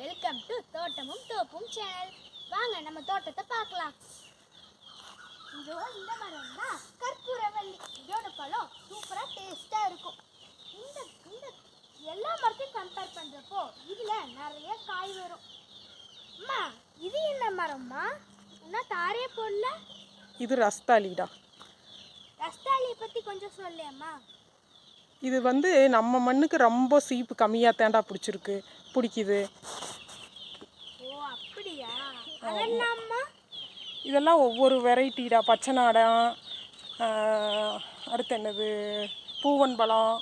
Welcome to தோட்டமும் தோப்பும் channel வாங்க நம்ம தோட்டத்தை பார்க்கலாம். இதோ இந்த மரம் தான் கற்பூரவள்ளி. இதோட பழம் சூப்பரா டேஸ்டா இருக்கும். இந்த இந்த எல்லா மரத்தையும் கம்பேர் பண்றப்போ இதுல நிறைய காய் வரும். அம்மா இது என்ன மரம்மா? என்ன தாரே போடல? இது ரஸ்தாலிடா ரஸ்தாலியை பத்தி கொஞ்சம் சொல்லேம்மா இது வந்து நம்ம மண்ணுக்கு ரொம்ப சீப்பு கம்மியாக தேண்டா பிடிச்சிருக்கு. பிடிக்குது. இதெல்லாம் ஒவ்வொரு வெரைட்டிடா. பச்சை நாடம் அடுத்து என்னது? பூவன் பழம்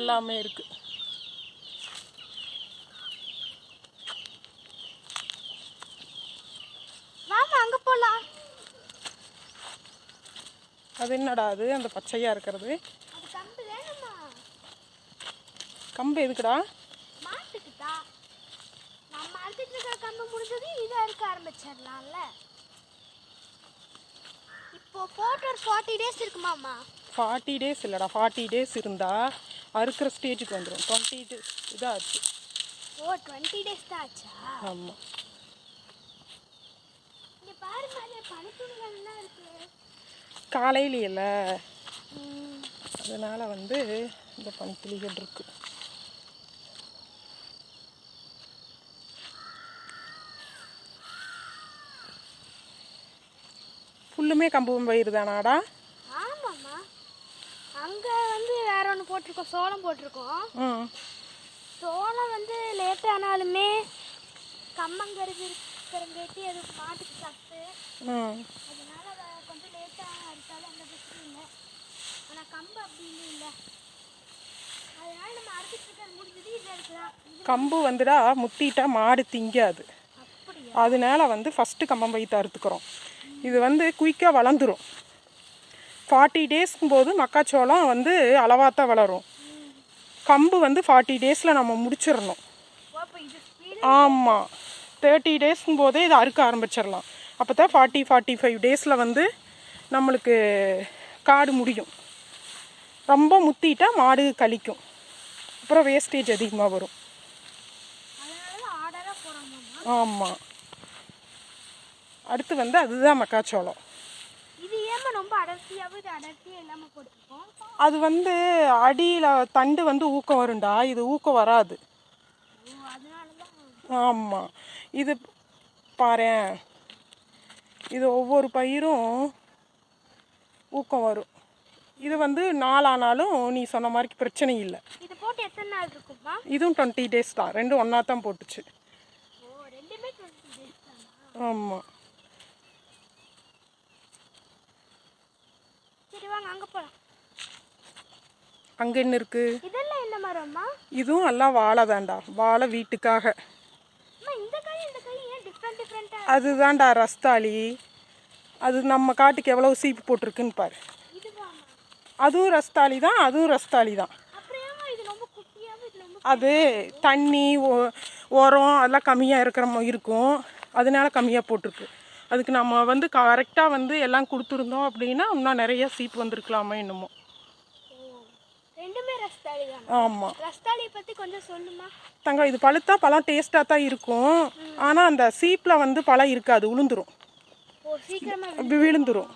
எல்லாமே இருக்குது அது என்னடா அது? அந்த பச்சையாக இருக்கிறது. கம்பு எதுக்குடா? நம்ம அறுத்துட்டு இருக்கிற கம்பு முடிஞ்சதும் இதை அறுக்க ஆரம்பிச்சிடலாம்ல. இப்போ போட்டு ஒரு ஃபார்ட்டி டேஸ் இருக்குமாம்மா ஃபார்ட்டி டேஸ் இல்லைடா ஃபார்ட்டி டேஸ் இருந்தால் அறுக்கிற ஸ்டேஜுக்கு வந்துடும் டுவெண்ட்டி டேஸ் இதாச்சு. ஓ டுவெண்ட்டி டேஸ் தான் ஆச்சா? ஆமாம் இங்க பாருங்க அதில் பனித்துணிகள்லாம் காலையில அதனால் வந்து இந்த பனித்துளிகள் இருக்குது ஃபுல்லுமே கம்பு பயிர் தானாடா? ஆமாம்மா. அங்கே வந்து வேற ஒன்று போட்டிருக்கோம் சோளம் போட்டிருக்கோம். சோளம் வந்து லேட் ஆனாலுமே கம்மங்கருது இருக்கிறங்காட்டி அது மாட்டுக்கு சத்து. அதனால அதை கொஞ்சம் லேட்டாக அறுத்தாலும் அந்த பிரச்சனை இல்லை. ஆனால் கம்பு அப்படின்னு இல்லை. அதனால நம்ம இருக்கிறது முடிஞ்சது இதில் இருக்கலாம் கம்பு வந்துடா முத்திட்டா மாடு திங்காது. அதனால வந்து ஃபஸ்ட்டு கம்பம் பயித்தை அறுத்துக்கிறோம். இது வந்து குயிக்காக வளர்ந்துரும். ஃபார்ட்டி டேஸ்க்கும் போது மக்காச்சோளம் வந்து அளவாக தான் வளரும். கம்பு வந்து ஃபார்ட்டி டேஸில் நம்ம முடிச்சிடணும் ஆமாம் தேர்ட்டி டேஸ்க்கும் போதே இதை அறுக்க ஆரம்பிச்சிடலாம் அப்போ தான் ஃபார்ட்டி ஃபார்ட்டி ஃபைவ் டேஸில் வந்து நம்மளுக்கு காடு முடியும். ரொம்ப முத்திட்டா மாடு கழிக்கும். அப்புறம் வேஸ்டேஜ் அதிகமாக வரும். ஆமாம் அடுத்து வந்து அதுதான் மக்காச்சோளம். அது வந்து அடியில் தண்டு வந்து ஊக்கம் வரும்டா இது ஊக்கம் வராது. ஆமாம் இது பாரேன் இது ஒவ்வொரு பயிரும் ஊக்கம் வரும். இது வந்து நாளானாலும் நீ சொன்ன மாதிரி பிரச்சனை இல்லை. இது போட்டு எத்தனை நாள் இருக்கும்மா? இதுவும் டுவெண்ட்டி டேஸ் தான். ரெண்டும் ஒன்றா தான்? போட்டுச்சு ஆமாம் சரி வாங்க அங்கே போகலாம் அங்கே என்ன இருக்குது இதெல்லாம் என்ன மரம்மா? இதுவும் எல்லாம் வாழை தான்டா. வாழை வீட்டுக்காக. அதுதான்டா ரஸ்தாளி. அது நம்ம காட்டுக்கு எவ்வளோ சீப்பு போட்டிருக்குன்னு பாரு. அதுவும் ரஸ்தாளி தான் அதுவும் ரஸ்தாளி தான். அது தண்ணி உரம் அதெல்லாம் கம்மியாக இருக்கிற இருக்கும். அதனால கம்மியாக போட்டிருக்கு. அதுக்கு நம்ம வந்து கரெக்டாக வந்து எல்லாம் கொடுத்துருந்தோம் அப்படின்னா இன்னும் நிறைய சீப்பு வந்திருக்கலாமா என்னமோ. ரெண்டுமே ரஸ்தாளி ஆமாம் ரஸ்தாளியை பற்றி கொஞ்சம் சொல்லுமா? தங்க இது பழுத்தா பழம் டேஸ்ட்டாக தான் இருக்கும். ஆனால் அந்த சீப்பில் வந்து பழம் இருக்காது உளுந்துரும். விழுந்துரும்.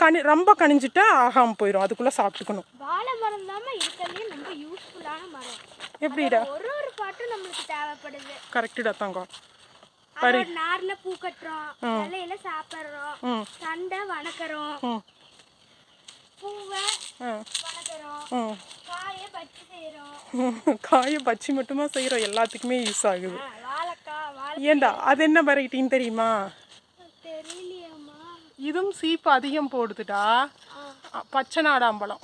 கனி ரொம்ப கனிஞ்சிட்டா ஆகாமல் போயிடும் அதுக்குள்ளே சாப்பிட்டுக்கணும். வாழை மரம் தாம்மா இருக்கிறதுலே ரொம்ப யூஸ்ஃபுல்லான மரம். எப்படிடா? ஒரு ஒரு பாட்டும் நம்மளுக்கு தேவைப்படுது. கரெக்டுடா தங்கம். அதோட நார்ல பூ கட்டுறோம். இலையில சாப்பிட்றோம். சண்டை வணக்கிறோம். பூவை வணக்கிறோம். காயை பச்சை செய்கிறோம் காயை பச்சி மட்டுமா செய்கிறோம் எல்லாத்துக்குமே யூஸ் ஆகுது. ஏண்டா அது என்ன வெரைட்டின்னு தெரியுமா? இதுவும் சீப்பு அதிகம் போடுதுடா. பச்சை நாடாம்பழம்.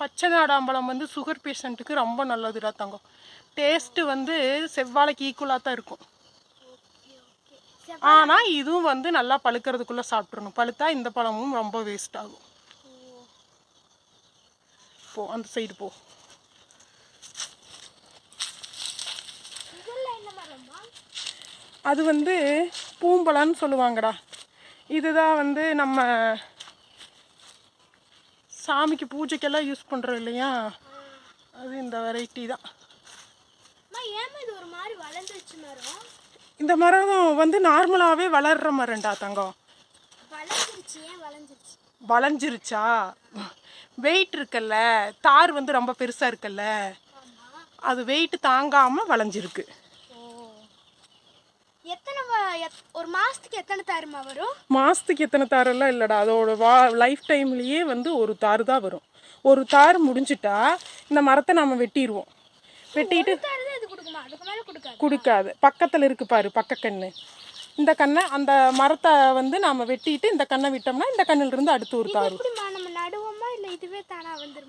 பச்சை நாடாம்பழம்? வந்து சுகர் பேஷண்ட்டுக்கு ரொம்ப நல்லதுடா தங்கம். டேஸ்ட்டு வந்து செவ்வாழைக்கு ஈக்குவலாக தான் இருக்கும். ஆனால் இதுவும் வந்து நல்லா பழுக்கிறதுக்குள்ளே சாப்பிட்றணும் பழுத்தா இந்த பழமும் ரொம்ப வேஸ்ட் ஆகும். போ அந்த சைடு போ. அது வந்து பூம்பழம்னு சொல்லுவாங்கடா. இதுதான் வந்து நம்ம சாமிக்கு பூஜைக்கெல்லாம் யூஸ் பண்ணுறோம் இல்லையா? அது இந்த வெரைட்டி தான். வளர்ந்துருச்சு மரம். இந்த மரம் வந்து நார்மலாகவே வளர்ற மரம்டா தங்கம். வளர்ந்துருச்சு ஏன் வளர்ந்துருச்சு? வளைஞ்சிருச்சா? வெயிட் இருக்குல்ல தார் வந்து ரொம்ப பெருசாக இருக்குல்ல அது வெயிட் தாங்காமல் வளைஞ்சிருக்கு. எத்தனை ஒரு மாசத்துக்கு எத்தனை தாருமா வரும்? மாதத்துக்கு எத்தனை தாரெல்லாம் இல்லைடா அதோட வா லைஃப் டைம்லேயே வந்து ஒரு தார் தான் வரும். ஒரு தார் முடிஞ்சிட்டா இந்த மரத்தை நம்ம வெட்டிடுவோம் வெட்டிட்டு கொடுக்காது. பக்கத்தில் இருக்கு பாரு பக்க கண்ணு. இந்த கண்ணை அந்த மரத்தை வந்து நாம வெட்டிட்டு இந்த கண்ணை விட்டோம்னா இந்த கண்ணுல இருந்து அடுத்து ஒரு தார்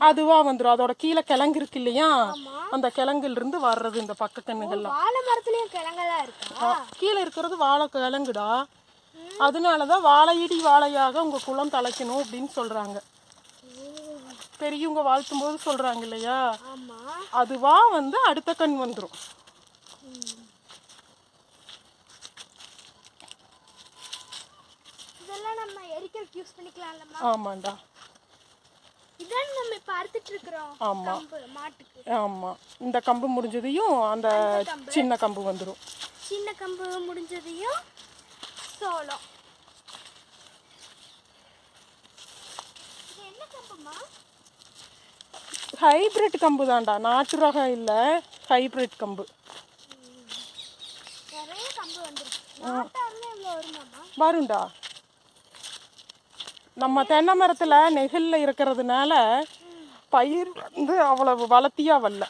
அதுவா வந்துடும் அதோட கீழே கிழங்கு இருக்கு இல்லையா? அந்த கிழங்குல இருந்து வர்றது இந்த பக்க கண்ணுகள்லாம். வாழை மரத்துலயும் கிழங்கெல்லாம் இருக்கா? கீழே இருக்கிறது வாழை கிழங்குடா. அதனாலதான் வாழையடி வாழையாக உங்க குளம் தலைக்கணும் அப்படின்னு சொல்றாங்க. பெரியவங்க வாழ்த்தும் போது சொல்றாங்க இல்லையா? அதுவா வந்து அடுத்த கண் வந்துடும் இதெல்லாம் நம்ம எரிக்கிறதுக்கு யூஸ் பண்ணிக்கலாம்லம்மா. ஆமாண்டா. இதான் நம்ம இப்ப அறுத்துட்டு இருக்கிறோம். ஆமா. மாட்டுக்கு. ஆமா. இந்த கம்பு முடிஞ்சதையும் அந்த சின்ன கம்பு வந்துடும் சின்ன கம்பு முடிஞ்சதையும் சோளம். ஹைபிரிட் கம்பு தான்டா நாட்டு ரகம் இல்லை ஹைபிரிட் கம்பு. வரும்டா. நம்ம தென்னை மரத்தில் நெகிழில் இருக்கிறதுனால பயிர் வந்து அவ்வளவு வளர்த்தியாக வரல.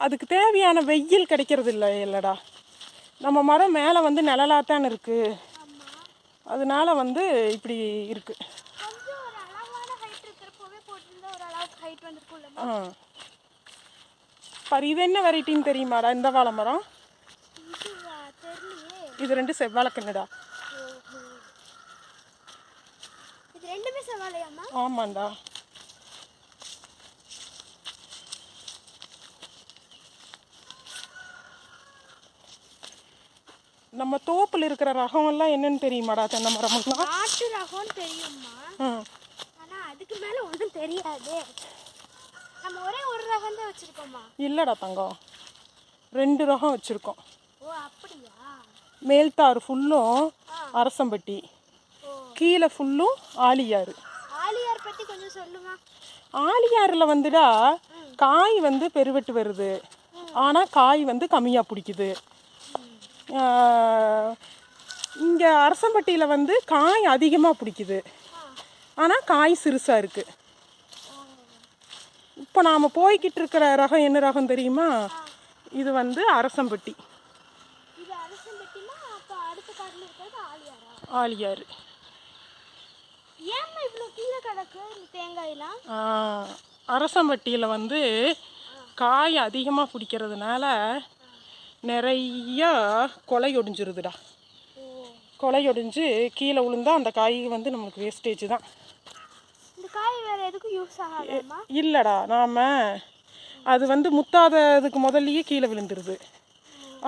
அதுக்கு தேவையான வெயில் கிடைக்கிறது இல்லை இல்லைடா. நம்ம மரம் மேலே வந்து நிழலாத்தான் இருக்கு. ஆமா. அதனால வந்து இப்படி இருக்கு. கொஞ்சம் ஒரு அளவான ஹைட் இருக்கிறப்பவே போட்டிருந்தா ஒரு அளவுக்கு ஹைட் வந்திருக்கும்ல ஆ. பாரு இது என்ன வெரைட்டின்னு தெரியுமாடா இந்த வாழை மரம்? இது ரெண்டு செவ்வாழை கண்ணுடா ஓஹோ இது ரெண்டுமே சவாலையாம்மா ஆமாண்டா. நம்ம தோப்புல இருக்கிற ரகம் எல்லாம் என்னன்னு தெரியுமாடா தென்னை மரமெல்லாம் நாட்டு ரகம்னு தெரியும்மா. ம். ஆனா அதுக்கு மேல ஒன்றும் தெரியாது. நம்ம ஒரே ஒரு ரகம் தான் வச்சிருக்கோமா? இல்லடா தங்கம். ரெண்டு ரகம் வச்சிருக்கோம். ஓ அப்படியா? மேல்தார் ஃபுல்லும் அரசம்பட்டி. கீழே ஃபுல்லும் ஆலியாறு. ஆலியார் பத்தி கொஞ்சம் சொல்லுமா? ஆலியாறில் வந்துடா காய் வந்து பெருவெட்டு வருது. ஆனால் காய் வந்து கம்மியாக பிடிக்குது. இங்கே அரசம்பட்டியில் வந்து காய் அதிகமாக பிடிக்குது. ஆனால் காய் சிறுசாக இருக்குது இப்போ நாம் போய்கிட்டு இருக்கிற ரகம் என்ன ரகம் தெரியுமா? இது வந்து அரசம்பட்டி. ஆலியாறு ஏம்மா இவ்வளோ கீழே கிடக்கு இந்த தேங்காயெல்லாம்? அரசம்பட்டியில் வந்து காய் அதிகமாக பிடிக்கிறதுனால நிறைய கொலை ஒடிஞ்சிருதுடா. கொலை ஒடிஞ்சு கீழே விழுந்தா அந்த காய் வந்து நம்மளுக்கு வேஸ்டேஜ் தான். இந்த காய் வேற எதுக்கும் யூஸ் ஆகாதாம்மா? இல்லைடா நாம் அது வந்து முத்தாததுக்கு முதல்லயே கீழே விழுந்துருது.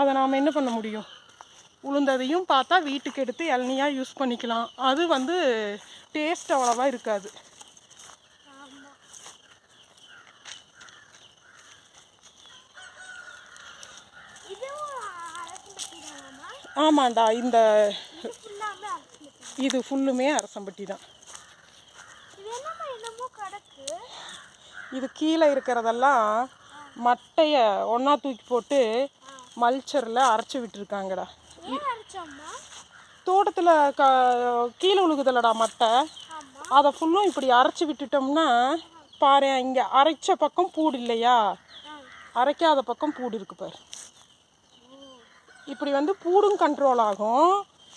அதை நாம் என்ன பண்ண முடியும்? உளுந்ததையும் பார்த்தா வீட்டுக்கு எடுத்து இளநியாக யூஸ் பண்ணிக்கலாம். அது வந்து டேஸ்ட் அவ்வளோவா இருக்காது. ஆமாண்டா இந்த இது ஃபுல்லுமே அரசம்பட்டி தான். இது கீழே இருக்கிறதெல்லாம் மட்டையை ஒன்றா தூக்கி போட்டு மல்ச்சரில் அரைச்சி விட்டுருக்காங்கடா. தோட்டத்தில் க கீழே உழுகுதலடா மட்டை. அதை ஃபுல்லும் இப்படி அரைச்சி விட்டுட்டோம்னா பாரு இங்கே அரைச்ச பக்கம் பூடு இல்லையா? அரைக்காத பக்கம் பூடு இருக்கு பாரு. இப்படி வந்து பூடும் கண்ட்ரோல் ஆகும்.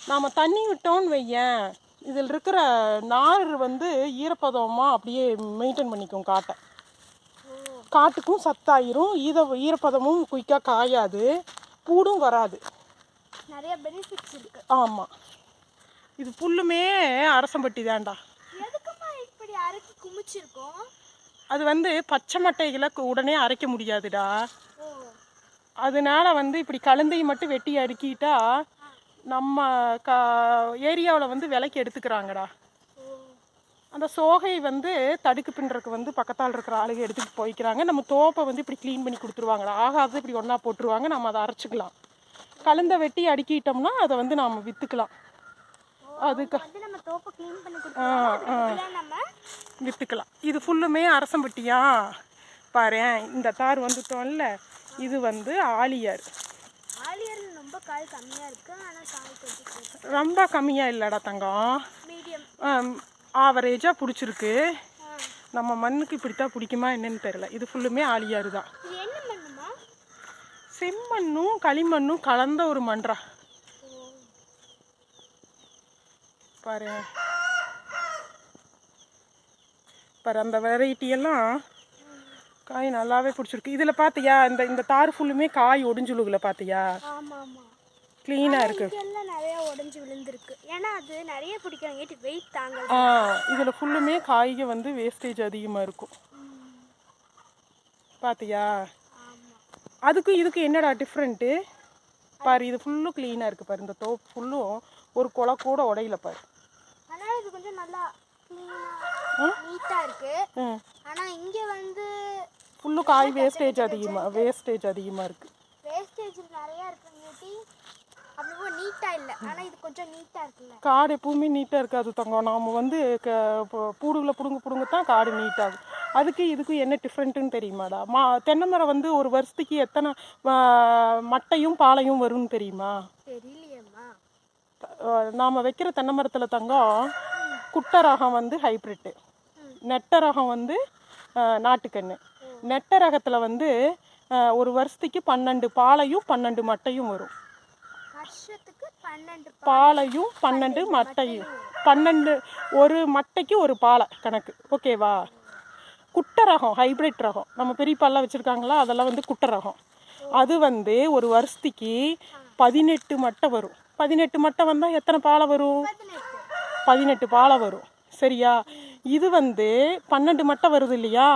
நாம் தண்ணி விட்டோம்னு வையேன். இதில் இருக்கிற நார் வந்து ஈரப்பதமாக அப்படியே மெயின்டைன் பண்ணிக்கும் காட்டை. காட்டுக்கும் சத்தாயிரும். ஈர ஈரப்பதமும் குயிக்காக காயாது. பூடும் வராது. நிறைய பெனிஃபிட்ஸ் இருக்கு. ஆமாம் இது புல்லுமே அரசம்பட்டி தான்டா. எதுக்கும்மா இப்படி அரைக்கி குமிச்சிருக்கோம்? அது வந்து பச்சை மட்டைகளை உடனே அரைக்க முடியாதுடா. அதனால வந்து இப்படி கழுந்தை மட்டும் வெட்டி அடுக்கிட்டா நம்ம க ஏரியாவில் வந்து விலைக்கு எடுத்துக்கிறாங்கடா. அந்த சோகை வந்து தடுக்கு பின்றக்கு வந்து பக்கத்தால் இருக்கிற ஆளுங்க எடுத்துகிட்டு போய்க்கிறாங்க. நம்ம தோப்பை வந்து இப்படி க்ளீன் பண்ணி கொடுத்துருவாங்க ஆகாது இப்படி ஒன்றா போட்டுருவாங்க. நம்ம அதை அரைச்சிக்கலாம். கலந்த வெட்டி அடுக்கிட்டோம்னா அதை வந்து நாம் விற்றுக்கலாம் அதுக்கு விற்றுக்கலாம் இது ஃபுல்லுமே அரசம்பட்டியா பாரேன் இந்த தார் வந்துட்டோம்ல இது வந்து ஆலியார். ரொம்ப கம்மியாக இல்லைடா தங்கம். ஆவரேஜாக பிடிச்சிருக்கு. நம்ம மண்ணுக்கு இப்படித்தான் பிடிக்குமா என்னன்னு தெரியல. இது ஃபுல்லுமே ஆலியார் தான். செம்மண்ணும் களிமண்ணும் கலந்த ஒரு மன்றா பாரு. பாரு அந்த வெரைட்டி எல்லாம் காய் நல்லாவே பிடிச்சிருக்கு. இதில் பார்த்தியா இந்த இந்த தார் ஃபுல்லுமே காய் ஒடிஞ்சுழுகுல பார்த்தியா க்ளீனாக இருக்கு. நிறைய உடைஞ்சு விழுந்திருக்கு. ஏன்னா அது நிறைய பிடிக்காங்கட்டு வெயிட் தாங்கல. ஆ இதில் ஃபுல்லுமே காய்க வந்து வேஸ்டேஜ் அதிகமாக இருக்கும். பார்த்தியா அதுக்கும் இதுக்கும் என்னடா டிஃப்ரெண்ட்டு பாரு இது ஃபுல்லும் க்ளீனாக இருக்குது பாரு. இந்த தோப்பு ஃபுல்லும் ஒரு குலை கூட உடையில பாரு. இது கொஞ்சம் நல்லா ஆ? நீட்டா இருக்கு. ம் ஆனா இங்க வந்து ஃபுல்லும் காய் வேஸ்டேஜ் அதிகமாக வேஸ்டேஜ் அதிகமாக இருக்குது வேஸ்டேஜ் நிறைய இருக்குங்கட்டி இல்ல. இது கொஞ்சம் இருக்குல்ல. காடு எப்பவுமே நீட்டாக இருக்காது தங்கம். நாம் வந்து க பூடுகளை பிடுங்க பிடுங்க தான் காடு நீட்டாகும் அதுக்கு இதுக்கும் என்ன டிஃப்ரெண்ட்டுன்னு தெரியுமாடா? மா தென்னை மரம் வந்து ஒரு வருஷத்துக்கு எத்தனை மட்டையும் பாலையும் வரும்னு தெரியுமா? நாம் வைக்கிற தென்னை மரத்தில் தங்கம் குட்டை ரகம் வந்து ஹைப்ரிட்டு நெட்ட ரகம் வந்து ஆ, நாட்டுக்கன்று நெட்ட ரகத்தில் வந்து ஒரு வருஷத்துக்கு பன்னெண்டு பாலையும் பன்னெண்டு மட்டையும் வரும். பாலையும் பன்னெண்டு மட்டையும். பன்னெண்டு ஒரு மட்டைக்கு ஒரு பாலை கணக்கு. ஓகேவா? குட்டை ரகம் ஹைப்ரிட் ரகம். நம்ம பெரியப்பாலாம் வச்சுருக்காங்களா? அதெல்லாம் வந்து குட்டை ரகம் அது வந்து ஒரு வருஷத்துக்கு பதினெட்டு மட்டை வரும். பதினெட்டு மட்டை வந்தால் எத்தனை பாலை வரும்? பதினெட்டு பாலை வரும். சரியா? இது வந்து பன்னெண்டு மட்டை வருது இல்லையா?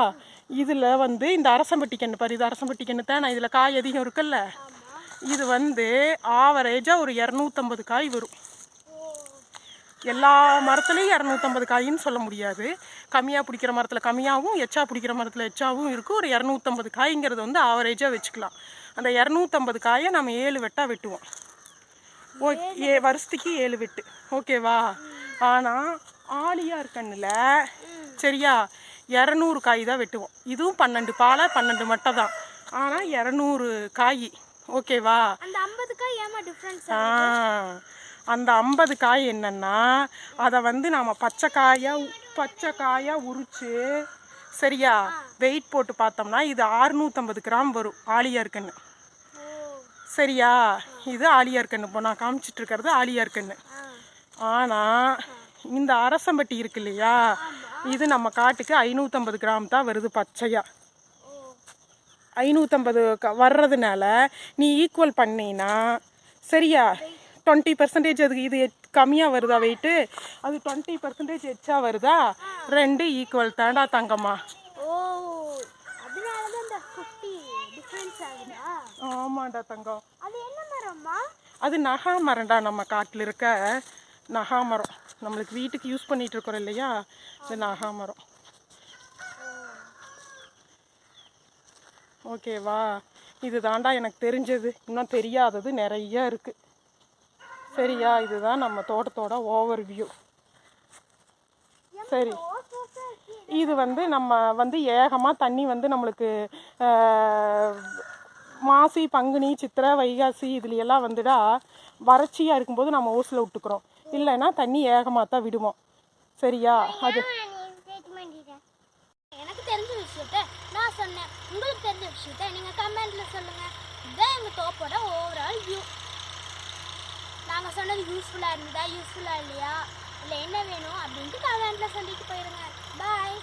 இதில் வந்து இந்த அரசம்பட்டி கண்ணு பாரு. இது அரசம்பட்டி கண்ணு தான்? இதில் காய் அதிகம் இருக்குல்ல? இது வந்து ஆவரேஜாக ஒரு இரநூத்தம்பது காய் வரும். எல்லா மரத்துலேயும் இரநூத்தம்பது காயின்னு சொல்ல முடியாது. கம்மியாக பிடிக்கிற மரத்தில் கம்மியாகவும் எச்சா பிடிக்கிற மரத்தில் எச்சாவும் இருக்கும் ஒரு இரநூத்தம்பது காய்ங்கிறது வந்து ஆவரேஜாக வச்சுக்கலாம். அந்த இரநூத்தம்பது காயை நம்ம ஏழு வெட்டாக வெட்டுவோம். ஓ ஏ வருஷத்துக்கு ஏழு வெட்டு. ஓகேவா? ஆனால் ஆலியார் கண்ணில் சரியா? இரநூறு காய் தான் வெட்டுவோம். இதுவும் பன்னெண்டு பாலை பன்னெண்டு மட்டை தான். ஆனால் இரநூறு காய். ஓகேவா? அந்த ஏமா டிஃப்ரென்ஸ் ஆ. அந்த ஐம்பது காய் என்னன்னா அதை வந்து நாம் பச்சை காயாக பச்சை காயாக உரிச்சு சரியா வெயிட் போட்டு பார்த்தோம்னா இது அறுநூற்றம்பது கிராம் வரும் ஆலியார் கன்று சரியா? இது ஆலியார் கன்று இப்போ நான் காமிச்சிட்டு இருக்கிறது ஆலியார் கன்று ஆனால் இந்த அரசம்பட்டி இருக்கு இல்லையா? இது நம்ம காட்டுக்கு ஐநூற்றம்பது கிராம் தான் வருது பச்சையாக ஓ ஐநூற்றம்பது க வர்றதுனால நீ ஈக்குவல் பண்ணினா சரியா? டுவெண்ட்டி பர்சன்டேஜ் அதுக்கு இது கம்மியாக வருதா வெயிட்டு அது டுவெண்ட்டி பர்சன்டேஜ் எச்சா வருதா? ரெண்டு ஈக்குவல் தாண்டா தங்கம்மா. ஆமாண்டா தங்கம். அது நகா மரம்டா நம்ம காட்டில் இருக்க நகா மரம். நம்மளுக்கு வீட்டுக்கு யூஸ் பண்ணிட்டு இருக்கிறோம் இல்லையா? இது நகா மரம். ஓகேவா இது தாண்டா எனக்கு தெரிஞ்சது. இன்னும் தெரியாதது நிறைய இருக்குது சரியா? இதுதான் நம்ம தோட்டத்தோட ஓவர் வியூ சரி. இது வந்து நம்ம வந்து ஏகமாக தண்ணி வந்து நம்மளுக்கு மாசி பங்குனி சித்திரை வைகாசி இதுலையெல்லாம் வந்துடா வறட்சியாக இருக்கும்போது நம்ம ஓசில் விட்டுக்கிறோம். இல்லைன்னா தண்ணி ஏகமாக தான் விடுவோம். சரியா? அது எனக்கு தெரிஞ்ச விஷயத்த நான் சொன்னேன். உங்களுக்கு தெரிஞ்ச விஷயத்த நீங்கள் கமெண்ட்ல சொல்லுங்கள் இதுதான் எங்கள் தோப்போட ஓவரால் வியூ நாங்கள் சொன்னது யூஸ்ஃபுல்லாக இருந்ததா? யூஸ்ஃபுல்லாக இல்லையா? இல்லை என்ன வேணும் அப்படின்ட்டு கமெண்ட்ல சொல்லிட்டு போயிருங்க. பாய்